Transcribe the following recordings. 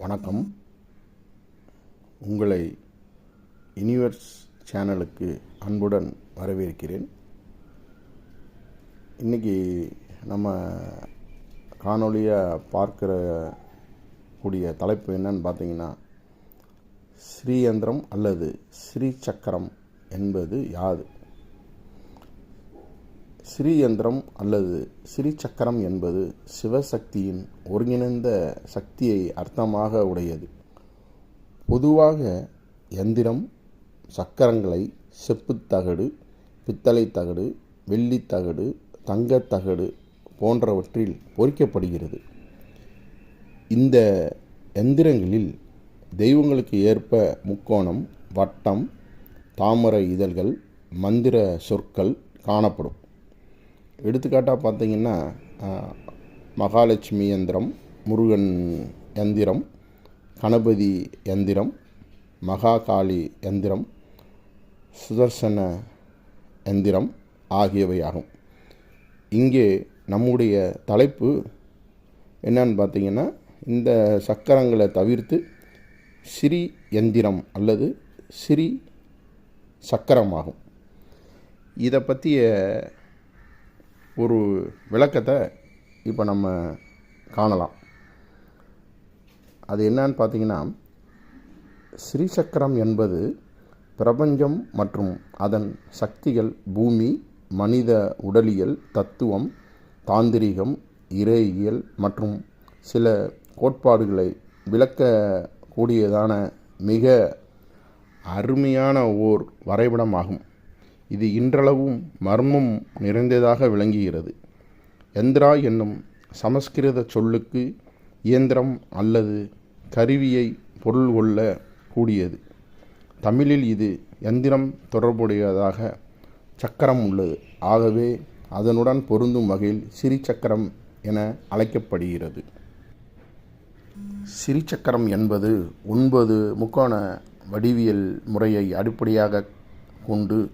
வணக்கம். உங்களை யூனிவர்ஸ் சேனலுக்கு அன்புடன் வரவேற்கிறேன். இன்றைக்கி நம்ம காணொளியாக பார்க்கிற கூடிய தலைப்பு என்னன்னு பார்த்தீங்கன்னா ஸ்ரீயந்திரம் அல்லது ஸ்ரீ சக்கரம் என்பது யாது ஸ்ரீயந்திரம் அல்லது ஸ்ரீ சக்கரம் என்பது சிவசக்தியின் ஒருங்கிணைந்த சக்தியை அர்த்தமாக உடையது. பொதுவாக எந்திரம் சக்கரங்களை செப்புத்தகடு பித்தளை தகடு வெள்ளித் தகடு தங்கத் தகடு போன்றவற்றில் பொறிக்கப்படுகிறது. இந்த எந்திரங்களில் தெய்வங்களுக்கு ஏற்ப முக்கோணம் வட்டம் தாமரை இதழ்கள் மந்திர சொற்கள் காணப்படும். எடுத்துக்காட்டாக பார்த்தீங்கன்னா மகாலட்சுமி யந்திரம் முருகன் யந்திரம் கணபதி யந்திரம் மகாகாளி யந்திரம் சுதர்சன யந்திரம் ஆகியவை ஆகும். இங்கே நம்முடைய தலைப்பு என்னன்னு பார்த்தீங்கன்னா இந்த சக்கரங்களை தவிர்த்து சிறி எந்திரம் அல்லது சிறி சக்கரமாகும் இதை பற்றிய ஒரு விளக்கத்தை இப்போ நம்ம காணலாம். அது என்னன்னு பார்த்தீங்கன்னா ஸ்ரீசக்கரம் என்பது பிரபஞ்சம் மற்றும் அதன் சக்திகள் பூமி மனித உடலியல் தத்துவம் தாந்திரிகம் இறையியல் மற்றும் சில கோட்பாடுகளை விளக்கக்கூடியதான மிக அருமையான ஓர் வரைபடமாகும். இது இன்றளவும் மர்மம் நிறைந்ததாக விளங்குகிறது. எந்திரா என்னும் சமஸ்கிருத சொல்லுக்கு இயந்திரம் அல்லது கருவியை பொருள் கொள்ள கூடியது. தமிழில் இது எந்திரம் தொடர்புடையதாக சக்கரம் உள்ளது. ஆகவே அதனுடன் பொருந்தும் வகையில் சிறிச்சக்கரம் என அழைக்கப்படுகிறது. சிறிச்சக்கரம் என்பது ஒன்பது முக்கோண வடிவியல் முறையை அடிப்படையாக கொண்டு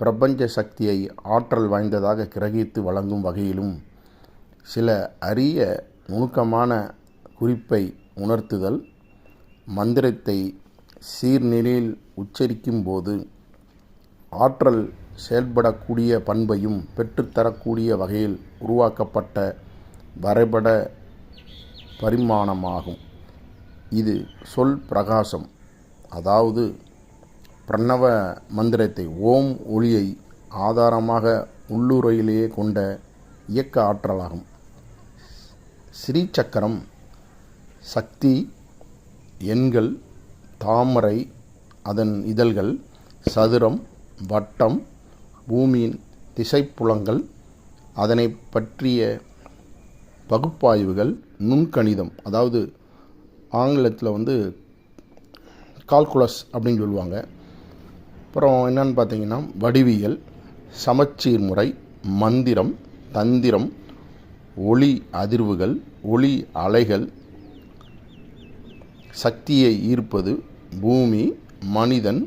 பிரபஞ்ச சக்தியை ஆற்றல் வாய்ந்ததாக கிரகித்து வழங்கும் வகையிலும் சில அரிய நுணுக்கமான குறிப்பை உணர்த்துதல் மந்திரத்தை சீர்நிலையில் உச்சரிக்கும் போது ஆற்றல் செயல்படக்கூடிய பண்பையும் பெற்றுத்தரக்கூடிய வகையில் உருவாக்கப்பட்ட வரைபட பரிமாணமாகும். இது சொல் பிரகாசம் அதாவது பிரணவ மந்திரத்தை ஓம் ஒளியை ஆதாரமாக உள்ளுரையிலேயே கொண்ட இயக்க ஆற்றலாகும். ஸ்ரீ சக்கரம் சக்தி எண்கள் தாமரை அதன் இதழ்கள் சதுரம் வட்டம் பூமியின் திசைப்புலங்கள் அதனை பற்றிய பகுப்பாய்வுகள் நுண்கணிதம் அதாவது ஆங்கிலத்தில் வந்து கால்குலஸ் அப்படின்னு சொல்லுவாங்க. அப்புறம் என்னன்னு பார்த்தீங்கன்னா வடிவியல் சமச்சீர் முறை மந்திரம் தந்திரம் ஒளி அதிர்வுகள் ஒளி அலைகள் சக்தியை ஈர்ப்பது பூமி மனிதன்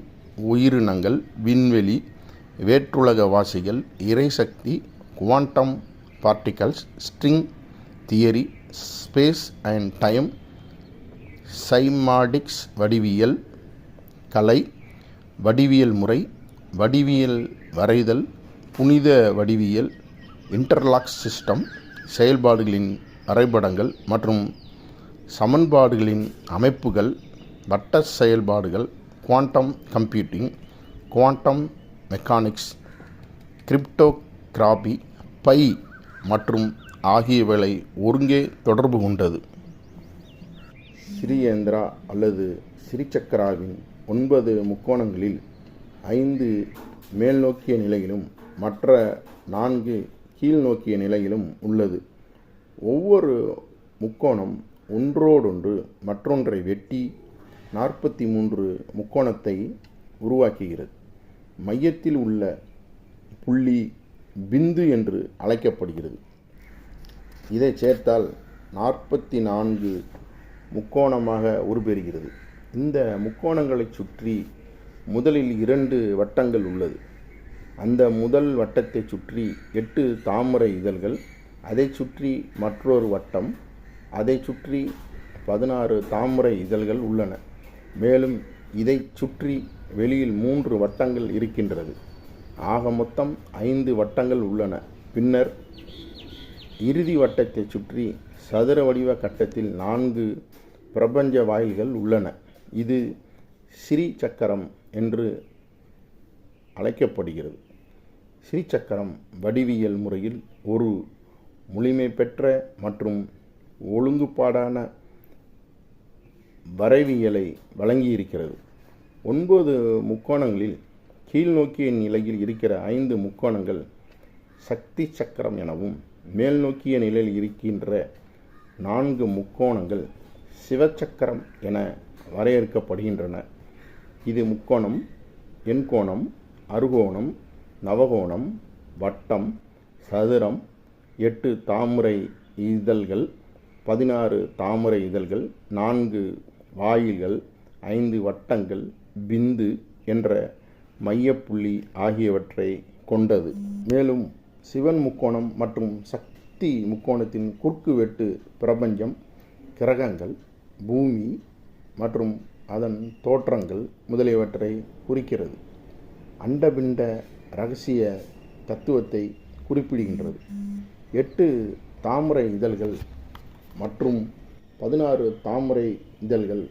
உயிரினங்கள் விண்வெளி வேற்றுலக வாசிகள் இறைசக்தி quantum particles string theory space and time cymatics வடிவியல் கலை வடிவியல் முறை வடிவியல் வரைதல் புனித வடிவியல் இன்டர்லாக் சிஸ்டம் செயல்பாடுகளின் வரைபடங்கள் மற்றும் சமன்பாடுகளின் அமைப்புகள் வட்ட செயல்பாடுகள் quantum computing quantum mechanics cryptography pi மற்றும் ஆகியவைகளை ஒருங்கே தொடர்பு கொண்டது. சிறியேந்திரா அல்லது சிறிச்சக்கராவின் ஒன்பது முக்கோணங்களில் ஐந்து மேல் நோக்கிய நிலையிலும் மற்ற நான்கு கீழ் நோக்கிய நிலையிலும் உள்ளது. ஒவ்வொரு முக்கோணம் ஒன்றோடொன்று மற்றொன்றை வெட்டி நாற்பத்தி மூன்று முக்கோணத்தை உருவாக்குகிறது. மையத்தில் உள்ள புள்ளி பிந்து என்று அழைக்கப்படுகிறது. இதை சேர்த்தால் நாற்பத்தி நான்கு முக்கோணமாக உருப்பெறுகிறது. இந்த முக்கோணங்களைச் சுற்றி முதலில் இரண்டு வட்டங்கள் உள்ளது. அந்த முதல் வட்டத்தைச் சுற்றி எட்டு தாமரை இதழ்கள் அதைச் சுற்றி மற்றொரு வட்டம் அதைச் சுற்றி பதினாறு தாமரை இதழ்கள் உள்ளன. மேலும் இதைச் சுற்றி வெளியில் மூன்று வட்டங்கள் இருக்கின்றது. ஆக மொத்தம் ஐந்து வட்டங்கள் உள்ளன. பின்னர் இறுதி வட்டத்தைச் சுற்றி சதுர வடிவ கட்டத்தில் நான்கு பிரபஞ்ச வாயில்கள் உள்ளன. இது ஸ்ரீ சக்கரம் என்று அழைக்கப்படுகிறது. ஸ்ரீ சக்கரம் வடிவியல் முறையில் ஒரு முழுமை பெற்ற மற்றும் ஒழுங்குபாடான வரைவியலை வழங்கியிருக்கிறது. ஒன்பது முக்கோணங்களில் கீழ்நோக்கிய நிலையில் இருக்கிற ஐந்து முக்கோணங்கள் சக்தி சக்கரம் எனவும் மேல் நோக்கிய நிலையில் இருக்கின்ற நான்கு முக்கோணங்கள் சிவச்சக்கரம் என வரையறுக்கப்படுகின்றன. இது முக்கோணம் எண்கோணம் அறுகோணம் நவகோணம் வட்டம் சதுரம் எட்டு தாமரை இதழ்கள் பதினாறு தாமரை இதழ்கள் நான்கு வாயில்கள் ஐந்து வட்டங்கள் பிந்து என்ற மையப்புள்ளி ஆகியவற்றை கொண்டது. மேலும் சிவன் முக்கோணம் மற்றும் சக்தி முக்கோணத்தின் குறுக்குவெட்டு பிரபஞ்சம் கிரகங்கள் பூமி மற்றும் அதன் தோற்றங்கள் முதலியவற்றை குறிக்கிறது. அண்டபிண்ட ரகசிய தத்துவத்தை குறிப்பிடுகின்றது. எட்டு தாமரை இதழ்கள் மற்றும் பதினாறு தாமரை இதழ்கள்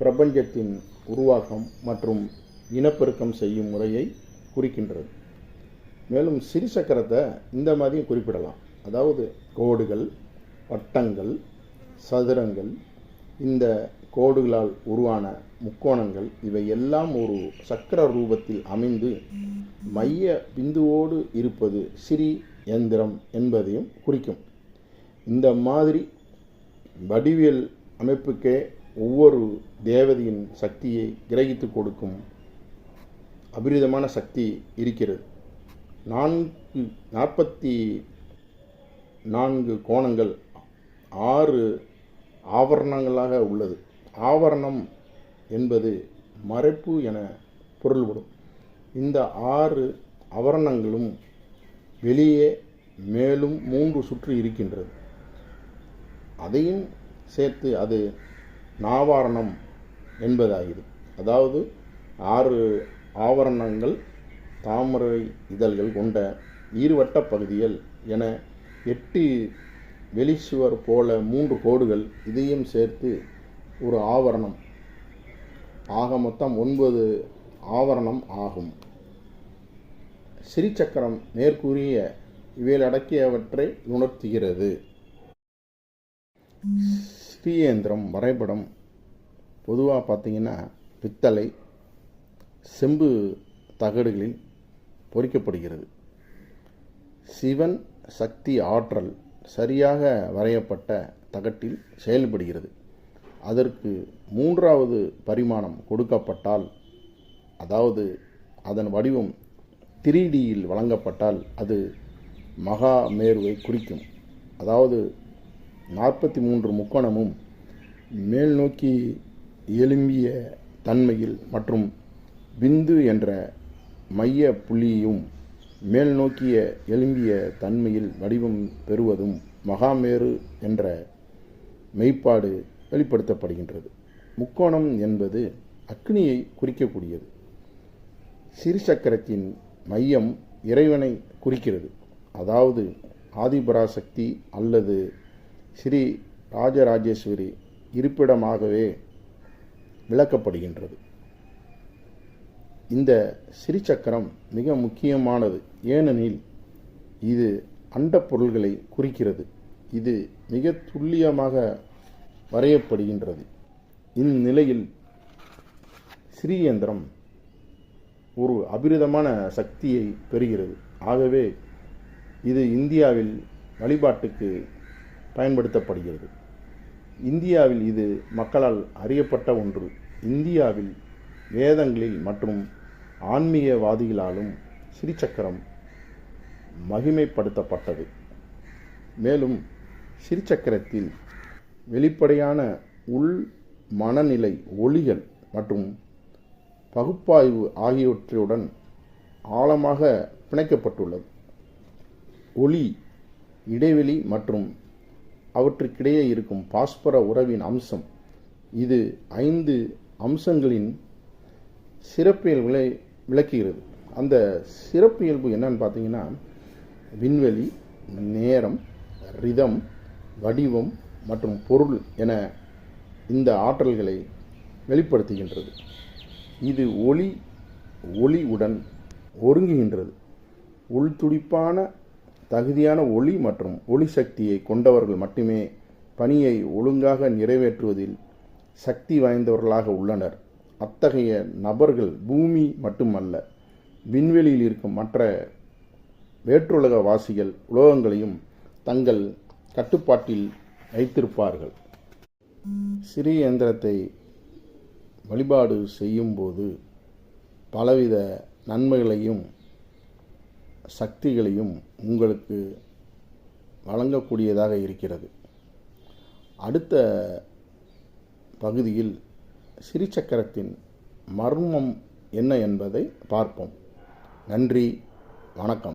பிரபஞ்சத்தின் உருவாக்கம் மற்றும் இனப்பெருக்கம் செய்யும் முறையை குறிக்கின்றது. மேலும் சிறுசக்கரத்தை இந்த மாதிரியும் குறிப்பிடலாம். அதாவது கோடுகள் வட்டங்கள் சதுரங்கள் இந்த கோடுகளால் உருவான முக்கோணங்கள் இவை எல்லாம் ஒரு சக்கர ரூபத்தில் அமைந்து மைய பிந்துவோடு இருப்பது சிறி எந்திரம் என்பதையும் குறிக்கும். இந்த மாதிரி வடிவியல் அமைப்புக்கே ஒவ்வொரு தேவதையின் சக்தியை கிரகித்து கொடுக்கும் அபிரிதமான சக்தி இருக்கிறது. நான்கு நாற்பத்தி நான்கு கோணங்கள் ஆறு ஆவரணங்களாக உள்ளது. ஆவரணம் என்பது மறைப்பு என பொருள்படும். இந்த ஆறு ஆவரணங்களும் வெளியே மேலும் மூன்று சுற்று இருக்கின்றது. அதையும் சேர்த்து அது நாவாரணம் என்பதாகிறது அதாவது ஆறு ஆவரணங்கள் தாமரை இதழ்கள் கொண்ட ஈர்வட்ட பகுதிகள் என எட்டு வெளிச்சுவர் போல மூன்று கோடுகள் இதையும் சேர்த்து ஒரு ஆவரணம். ஆக மொத்தம் ஒன்பது ஆவரணம் ஆகும். சிறிச்சக்கரம் மேற்கூறிய இவையடக்கியவற்றை உணர்த்துகிறது. ஸ்ரீயந்திரம் வரைபடம் பொதுவாக பார்த்தீங்கன்னா பித்தளை செம்பு தகடுகளில் பொறிக்கப்படுகிறது. சிவன் சக்தி ஆற்றல் சரியாக வரையப்பட்ட தகட்டில் செயல்படுகிறது. அதற்கு மூன்றாவது பரிமாணம் கொடுக்கப்பட்டால் அதாவது அதன் வடிவம் த்ரீ டியில் வழங்கப்பட்டால் அது மகா மேருவை குறிக்கும். அதாவது நாற்பத்தி மூன்று முக்கோணமும் மேல் நோக்கி எழும்பிய தன்மையில் மற்றும் பிந்து என்ற மைய புள்ளியும் மேல் நோக்கிய எழும்பிய தன்மையில் வடிவம் பெறுவதும் மகாமேரு என்ற மெய்ப்பாடு வெளிப்படுத்தப்படுகின்றது. முக்கோணம் என்பது அக்னியை குறிக்கக்கூடியது. சிறுசக்கரத்தின் மையம் இறைவனை குறிக்கிறது. அதாவது ஆதிபராசக்தி அல்லது ஸ்ரீ ராஜராஜேஸ்வரி இருப்பிடமாகவே விளக்கப்படுகின்றது. இந்த சிறிச்சக்கரம் மிக முக்கியமானது. ஏனெனில் இது அண்ட பொருள்களை குறிக்கிறது. இது மிக துல்லியமாக வரையப்படுகின்றது. இந்நிலையில் ஸ்ரீயந்திரம் ஒரு அபிரிதமான சக்தியை பெறுகிறது. ஆகவே இது இந்தியாவில் வழிபாட்டுக்கு பயன்படுத்தப்படுகிறது. இந்தியாவில் இது மக்களால் அறியப்பட்ட ஒன்று. இந்தியாவில் வேதங்களில் மற்றும் ஆன்மீகவாதிகளாலும் ஸ்ரீசக்கரம் மகிமைப்படுத்தப்பட்டது. மேலும் ஸ்ரீசக்கரத்தில் வெளிப்படையான உள் மனநிலை ஒளிகள் மற்றும் பகுப்பாய்வு ஆகியவற்றுடன் ஆழமாக பிணைக்கப்பட்டுள்ளது. ஒளி இடைவெளி மற்றும் அவற்றுக்கிடையே இருக்கும் பாஸ்பர உறவின் அம்சம். இது ஐந்து அம்சங்களின் சிறப்பியல்புகளை விளக்குகிறது. அந்த சிறப்பியல்பு என்னன்னு பார்த்தீங்கன்னா விண்வெளி நேரம் ரிதம் வடிவம் மற்றும் பொருள் என இந்த ஆற்றல்களை வெளிப்படுத்துகின்றது. இது ஒளி ஒளி உடன் ஒருங்குகின்றது. உள்துடிப்பான தகுதியான ஒளி மற்றும் ஒளி சக்தியை கொண்டவர்கள் மட்டுமே பணியை ஒழுங்காக நிறைவேற்றுவதில் சக்தி வாய்ந்தவர்களாக உள்ளனர். அத்தகைய நபர்கள் பூமி மட்டுமல்ல விண்வெளியில் இருக்கும் மற்ற வேற்றுலக வாசிகள் உலோகங்களையும் தங்கள் கட்டுப்பாட்டில் வைத்திருப்பார்கள். சிறிய இயந்திரத்தை வழிபாடு செய்யும்போது பலவித நன்மைகளையும் சக்திகளையும் உங்களுக்கு வழங்கக்கூடியதாக இருக்கிறது. அடுத்த பகுதியில் சிறிச்சக்கரத்தின் மர்மம் என்ன என்பதை பார்ப்போம். நன்றி வணக்கம்.